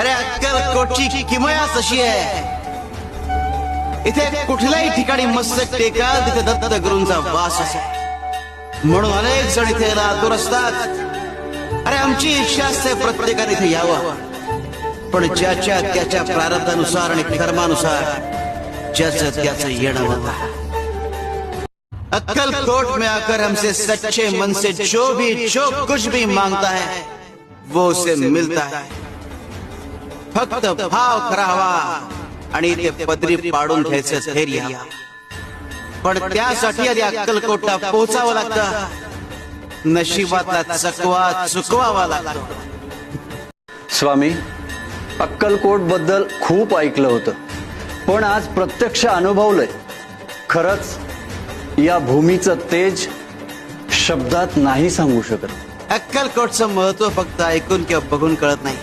अरे अक्कलकोटची किमयाच अशी आहे. इथे कुठल्याही ठिकाणी मस्तक टेका तिथे दत्त गुरूंचा वास असतो म्हणून अनेक जण इथे यायला असतात. अरे आमची इच्छा असते प्रत्येकाने इथे यावं. पण ज्याच्या त्याच्या प्रारंभानुसार आणि कर्मानुसार ज्याचं त्याचं येणं होतं. अक्कलकोट में आकर हमसे सच्चे मन से जो भी जो कुछ भी मांगता है वो उसे मिलता है. फक्त भाव खरा हवा आणि ते पदरी पाडून घ्यायचं धैर्य. पण त्यासाठी आधी अक्कलकोटला पोहोचावं लागतं. नशिबातला चकवा चुकवावा लागतो. स्वामी अक्कलकोटबद्दल खूप ऐकलं होतं. पण आज प्रत्यक्ष अनुभवलंय. खरंच या भूमीचं तेज शब्दात नाही सांगू शकत. अक्कलकोटचं महत्त्व फक्त ऐकून किंवा बघून कळत नाही.